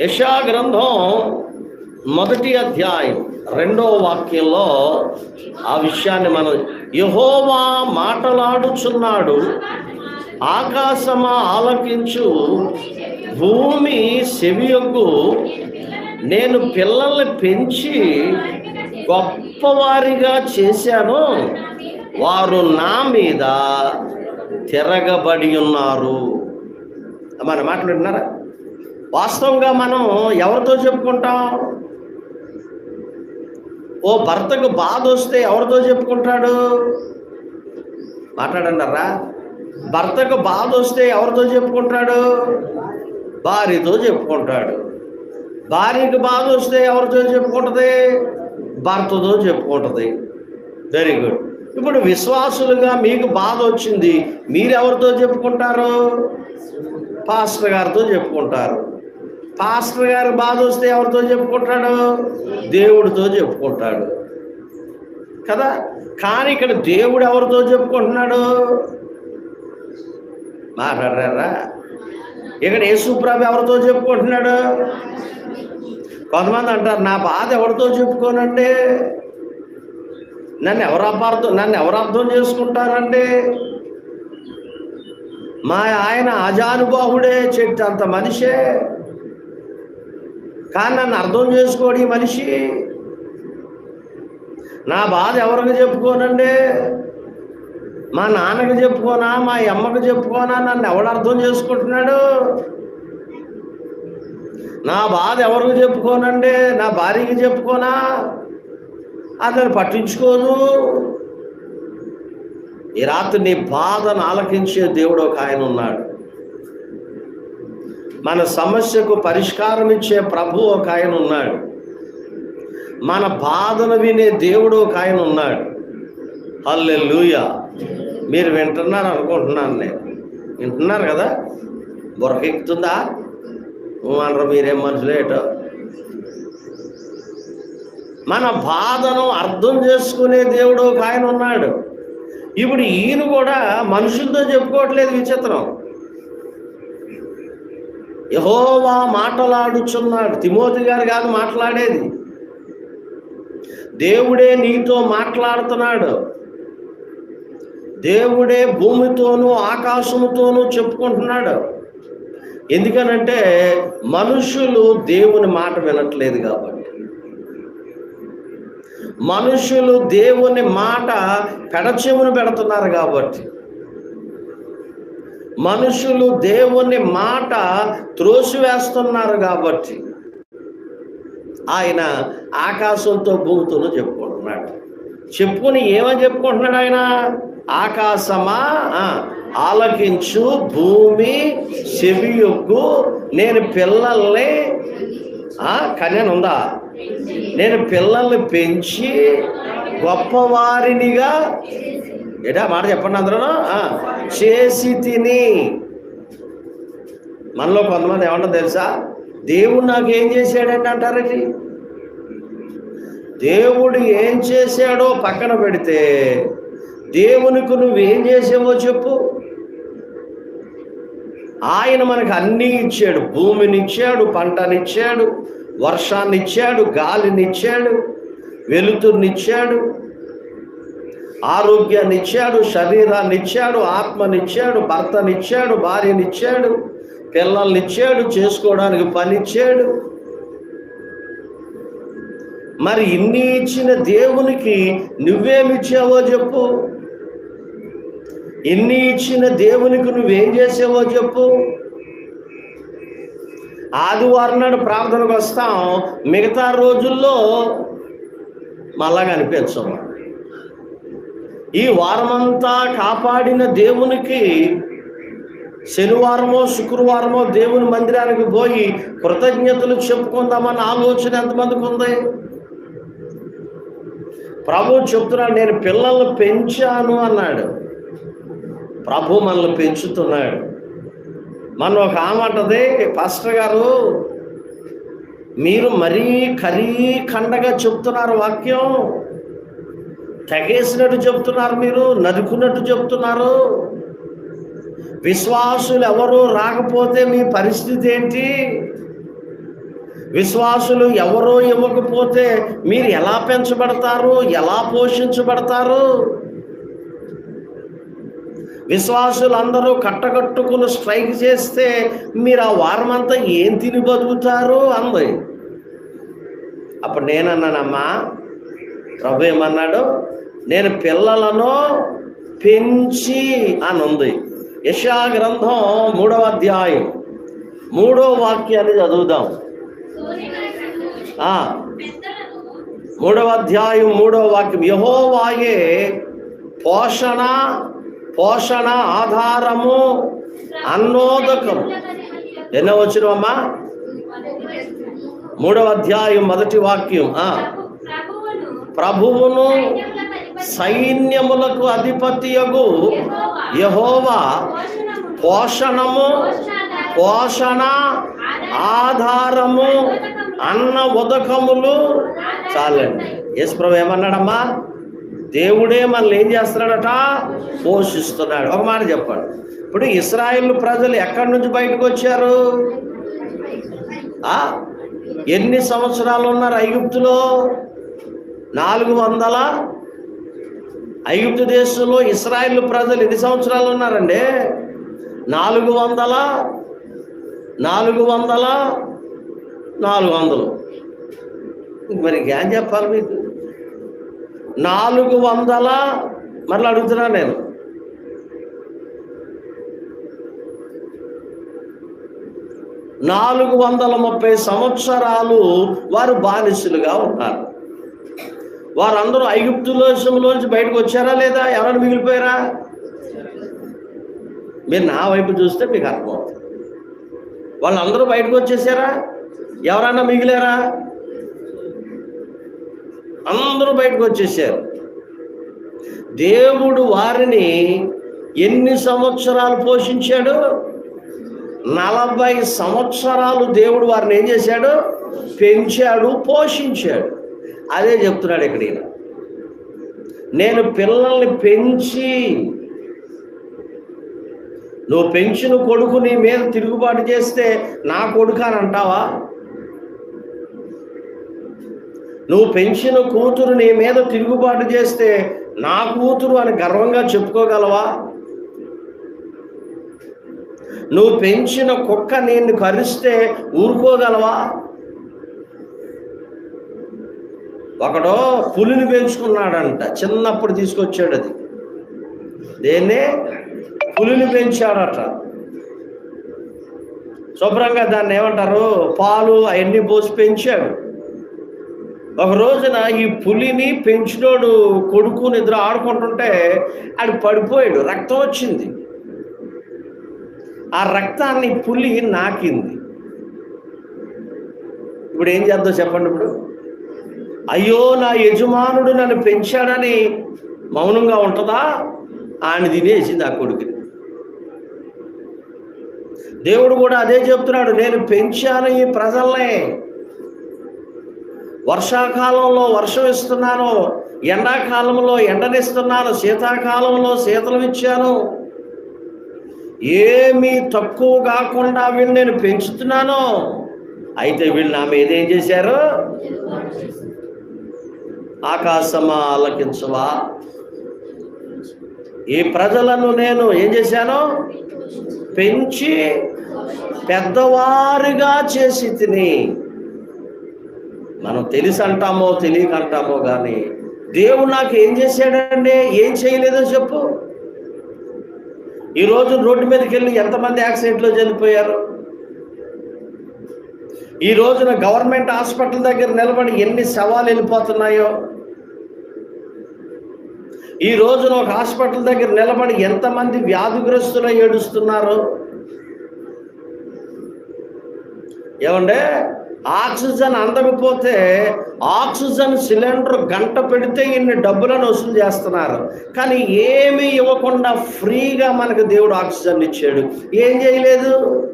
యశా గ్రంథం మొదటి అధ్యాయం రెండో వాక్యంలో ఆ విషయాన్ని మనం యహోవా మాటలాడుచున్నాడు ఆకాశమా ఆలకించు భూమి సెవియొగ్గు నేను పిల్లల్ని పెంచి గొప్పవారిగా చేశాను వారు నా మీద తిరగబడి ఉన్నారు. మన మాట్లాడినారా వాస్తవంగా మనం ఎవరితో చెప్పుకుంటాం? ఓ భర్తకు బాధ వస్తే ఎవరితో చెప్పుకుంటాడు? మాట్లాడన్నారా భర్తకు బాధ వస్తే ఎవరితో చెప్పుకుంటాడు? భార్యతో చెప్పుకుంటాడు. భార్యకు బాధ వస్తే ఎవరితో చెప్పుకుంటుంది? భర్తతో చెప్పుకుంటుంది. వెరీ గుడ్ ఇప్పుడు విశ్వాసులుగా మీకు బాధ వచ్చింది మీరెవరితో చెప్పుకుంటారు? పాస్టర్ గారితో చెప్పుకుంటారు. పాస్టర్ గారు బాధ వస్తే ఎవరితో చెప్పుకుంటాడు? దేవుడితో చెప్పుకుంటాడు. కదా? కానీ ఇక్కడ దేవుడు ఎవరితో చెప్పుకుంటున్నాడు? మాట్లాడారా ఇక్కడ యేసుప్రభు ఎవరితో చెప్పుకుంటున్నాడు? కొంతమంది అంటారు నా బాధ ఎవరితో చెప్పుకోనండి? నన్ను ఎవరు అపార్థం నన్ను ఎవరు అర్థం చేసుకుంటారండి? మా ఆయన అజానుబాహుడే చెట్టు అంత మనిషే. కానీ నన్ను అర్థం చేసుకోడు ఈ మనిషి. నా బాధ ఎవరికి చెప్పుకోనండి? మా నాన్నకి చెప్పుకోనా మా అమ్మకి చెప్పుకోనా నన్ను ఎవడు అర్థం చేసుకుంటున్నాడు? నా బాధ ఎవరికి చెప్పుకోనండి? నా భార్యకి చెప్పుకోనా? అతను పట్టించుకోదు. ఈ రాత్రి నీ బాధను ఆలకించే దేవుడు ఒక ఆయన ఉన్నాడు. మన సమస్యకు పరిష్కారం ఇచ్చే ప్రభు ఒక ఆయన ఉన్నాడు. మన బాధను వినే దేవుడు ఒక ఆయన ఉన్నాడు. హల్లే మీరు వింటున్నారు అనుకుంటున్నాను నేను. వింటున్నారు కదా? బుర్రెక్కుతుందా అనరు మీరేం మనుషులేటో మన బాధను అర్థం చేసుకునే దేవుడు ఒక ఆయన ఉన్నాడు. ఇప్పుడు ఈయన కూడా మనుషులతో చెప్పుకోవట్లేదు విచిత్రం. యహోవా మాటలాడుచున్నాడు. తిమోతి గారు కాదు మాట్లాడేది. దేవుడే నీతో మాట్లాడుతున్నాడు. దేవుడే భూమితోనూ ఆకాశముతోనూ చెప్పుకుంటున్నాడు. ఎందుకనంటే మనుషులు దేవుని మాట వినట్లేదు కాబట్టి. మనుషులు దేవుని మాట పెడచెవును పెడుతున్నారు కాబట్టి. మనుషులు దేవుని మాట త్రోసివేస్తున్నారు కాబట్టి ఆయన ఆకాశంతో భూతులు చెప్పుకుంటున్నాడు. చెప్పుకుని ఏమని చెప్పుకుంటున్నాడు ఆయన? ఆకాశమా? ఆలకించు భూమి చెవియొగ్గు నేను పిల్లల్ని ఆ, కన్యను ఉందా? నేను పిల్లల్ని పెంచి గొప్పవారినిగా ఏటా మాట చెప్పండి అందరూ చేసి తిని మనలో కొంతమంది ఏమంటారు తెలుసా? దేవుడు నాకు ఏం చేశాడండి అంటారండి దేవుడు ఏం చేశాడో పక్కన పెడితే దేవునికి నువ్వేం చేసావో చెప్పు. ఆయన మనకు అన్నీ ఇచ్చాడు. భూమినిచ్చాడు పంటనిచ్చాడు వర్షాన్నిచ్చాడు గాలినిచ్చాడు వెలుతురునిచ్చాడు. ఆరోగ్యాన్ని ఇచ్చాడు శరీరాన్ని ఇచ్చాడు ఆత్మనిచ్చాడు భర్తనిచ్చాడు భార్యనిచ్చాడు పిల్లల్నిచ్చాడు చేసుకోవడానికి పనిచ్చాడు. మరి ఇన్ని ఇచ్చిన దేవునికి నువ్వేమిచ్చావో చెప్పు. ఇన్ని ఇచ్చిన దేవునికి నువ్వేం చేసావో చెప్పు. ఆదివారం నాడు ప్రార్థనకు వస్తాం. మిగతా రోజుల్లో మళ్ళా కనిపించం ఈ వారమంతా కాపాడిన దేవునికి శనివారమో శుక్రవారమో దేవుని మందిరానికి పోయి కృతజ్ఞతలు చెప్పుకుందామన్న ఆలోచన ఎంతమందికి ఉంది? ప్రభు చెప్తున్నాడు నేను పిల్లల్ని పెంచాను అన్నాడు. ప్రభు మనల్ని పెంచుతున్నాడు. మన ఒక ఆమంటది పాస్టర్ గారు మీరు మరీ ఖరీ ఖండగా చెప్తున్నారు వాక్యం. తెగేసినట్టు చెప్తున్నారు మీరు నరుకున్నట్టు చెప్తున్నారు. విశ్వాసులు ఎవరు రాకపోతే మీ పరిస్థితి ఏంటి? విశ్వాసులు ఎవరో ఇవ్వకపోతే మీరు ఎలా పెంచబడతారు? ఎలా పోషించబడతారు? విశ్వాసులు అందరూ కట్టకట్టుకుని స్ట్రైక్ చేస్తే మీరు ఆ వారం అంతా ఏం తిని బతుకుతారు అంది. అప్పుడు నేనన్నానమ్మా ప్రభు ఏమన్నాడు? నేను పిల్లలను పెంచి అని ఉంది యశా గ్రంథం మూడవ అధ్యాయం. మూడో వాక్యాన్ని చదువుదాం. మూడవ అధ్యాయం మూడవ వాక్యం. యహోవాయే పోషణ పోషణ ఆధారము అన్నోదకము. ఎన్నో వచ్చినవమ్మా? మూడవ అధ్యాయం మొదటి వాక్యం. ప్రభువును సైన్యములకు అధిపతియగు యహోవా పోషణము పోషణ ఆధారము అన్న ఉదకములు చాలండి. యేసు ఏమన్నాడమ్మా? దేవుడే మనల్ని ఏం చేస్తున్నాడట? పోషిస్తున్నాడు. ఒక మాట చెప్పండి. ఇప్పుడు ఇస్రాయిల్ ప్రజలు ఎక్కడి నుంచి బయటకు వచ్చారు? ఎన్ని సంవత్సరాలు ఉన్నారు ఐగుప్తులో? నాలుగు వందల ఐగుప్తు దేశంలో ఇస్రాయిల్ ప్రజలు ఎన్ని సంవత్సరాలు ఉన్నారండి? నాలుగు వందల నాలుగు వందల నాలుగు వందలు. మరి ఏం చెప్పాలి మీకు? నాలుగు వందల మరలా అడుగుతున్నాను నేను. నాలుగు వందల ముప్పై సంవత్సరాలు వారు బానిసులుగా ఉన్నారు. వారందరూ ఐగుప్తు దేశంలోంచి బయటకు వచ్చారా లేదా? ఎవరైనా మిగిలిపోయారా? మీరు నా వైపు చూస్తే మీకు అర్థమవుతుంది. వాళ్ళందరూ బయటకు వచ్చేసారా? ఎవరన్నా మిగిలారా? అందరూ బయటకు వచ్చేసారు. దేవుడు వారిని ఎన్ని సంవత్సరాలు పోషించాడు? నలభై సంవత్సరాలు దేవుడు వారిని ఏం చేశాడు? పెంచాడు పోషించాడు. అదే చెప్తున్నాడు ఇక్కడ ఈయన. నేను పిల్లల్ని పెంచి నువ్వు పెంచిన కొడుకు నీ మీద తిరుగుబాటు చేస్తే నా కొడుకు అని అంటావా? నువ్వు పెంచిన కూతురు నీ మీద తిరుగుబాటు చేస్తే నా కూతురు అని గర్వంగా చెప్పుకోగలవా? నువ్వు పెంచిన కుక్క నిన్ను కరిస్తే ఊరుకోగలవా? ఒకడు పులిని పెంచుకున్నాడంట. చిన్నప్పుడు తీసుకొచ్చాడు అది. దేన్నే? పులిని పెంచాడట. శుభ్రంగా దాన్ని ఏమంటారు? పాలు అవన్నీ పోసి పెంచాడు. ఒక రోజున ఈ పులిని పెంచినోడు కొడుకు నిద్ర ఆడుకుంటుంటే ఆడు పడిపోయాడు. రక్తం వచ్చింది. ఆ రక్తాన్ని పులి నాకింది. ఇప్పుడు ఏం చేద్దాం చెప్పండి ఇప్పుడు? అయ్యో నా యజమానుడు నన్ను పెంచాడని మౌనంగా ఉంటుందా? ఆయన తినేసింది ఆ కొడుకుని దేవుడు కూడా అదే చెప్తున్నాడు నేను పెంచాను ఈ ప్రజల్ని. వర్షాకాలంలో వర్షం ఇస్తున్నాను ఎండాకాలంలో ఎండనిస్తున్నాను శీతాకాలంలో శీతలం ఇచ్చాను. ఏమీ తక్కువ కాకుండా వీళ్ళు నేను పెంచుతున్నాను. అయితే వీళ్ళు నా మీద ఏం చేశారు? ఆకాశమా ఆలకించవా? ఈ ప్రజలను నేను ఏం చేశాను? పెంచి పెద్దవారిగా చేసి తిని. మనం తెలిసి అంటామో తెలియక అంటామో కానీ దేవుడు నాకు ఏం చేశాడండి? ఏం చేయలేదో చెప్పు. ఈరోజు రోడ్డు మీదకి వెళ్ళి ఎంతమంది యాక్సిడెంట్లో చనిపోయారు? ఈ రోజున గవర్నమెంట్ హాస్పిటల్ దగ్గర నిలబడి ఎన్ని సవాలు వెళ్ళిపోతున్నాయో? ఈ రోజున ఒక హాస్పిటల్ దగ్గర నిలబడి ఎంతమంది వ్యాధిగ్రస్తులు ఏడుస్తున్నారు? ఏమంటే ఆక్సిజన్ అందకపోతే ఆక్సిజన్ సిలిండర్ గంట పెడితే ఇన్ని డబ్బులను వసూలు చేస్తున్నారు. కానీ ఏమీ ఇవ్వకుండా ఫ్రీగా మనకు దేవుడు ఆక్సిజన్ ఇచ్చాడు. ఏం చేయలేదు?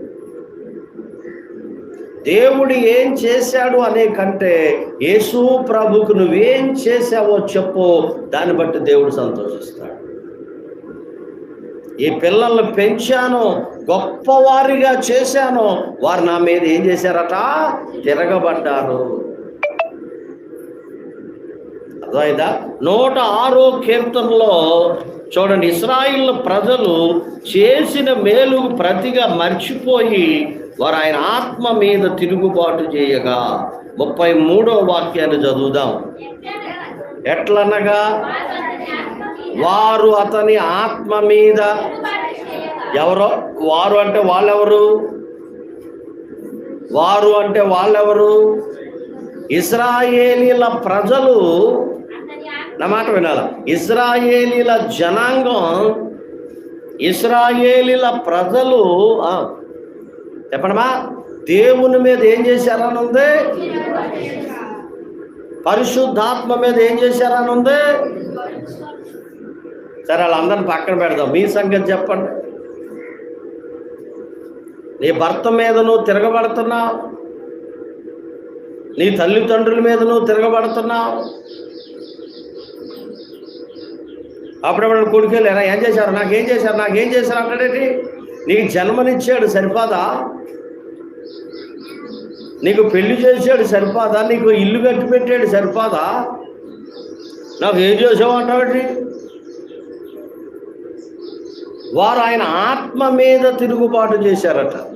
దేవుడు ఏం చేశాడు అనే కంటే యేసు ప్రభుకు నువ్వేం చేశావో చెప్పు. దాన్ని బట్టి దేవుడు సంతోషిస్తాడు. ఈ పిల్లల్ని పెంచాను గొప్పవారిగా చేశాను. వారు నా మీద ఏం చేశారట? తిరగబడ్డారు. అర్థమైందా? నూట ఆరో కీర్తనలో చూడండి ఇస్రాయిల్ ప్రజలు చేసిన మేలు ప్రతిగా మర్చిపోయి వారు ఆయన ఆత్మ మీద తిరుగుబాటు చేయగా ముప్పై మూడో వాక్యాన్ని చదువుదాం. ఎట్లనగా? వారు అతని ఆత్మ మీద ఎవరో? వారు అంటే వాళ్ళెవరు? వారు అంటే వాళ్ళెవరు? ఇస్రాయేలీల ప్రజలు నా మాట వినాల? ఇస్రాయేలీల జనాంగం ఇస్రాయేలీల ప్రజలు ఆ, దేవుని మీద ఏం చేశారని ఉంది? పరిశుద్ధాత్మ మీద ఏం చేశారని ఉంది? సరే వాళ్ళందరిని పక్కన పెడదాం. మీ సంగతి చెప్పండి. నీ భర్త మీద నువ్వు తిరగబడుతున్నావు. నీ తల్లిదండ్రుల మీద నువ్వు తిరగబడుతున్నావు. అప్పుడప్పుడు కొడుకెళ్ళారా ఏం చేశారు? నాకేం చేశారు? నాకేం చేశారు? అంటాడేంటి? నీకు జన్మనిచ్చాడు సరిపోదా? నీకు పెళ్ళి చేశాడు సరిపోదా? నీకు ఇల్లు కట్టి పెట్టాడు సరిపోదా? నాకు ఏం చేసావు అంటావేంటి వారు ఆయన ఆత్మ మీద తిరుగుబాటు చేశారట.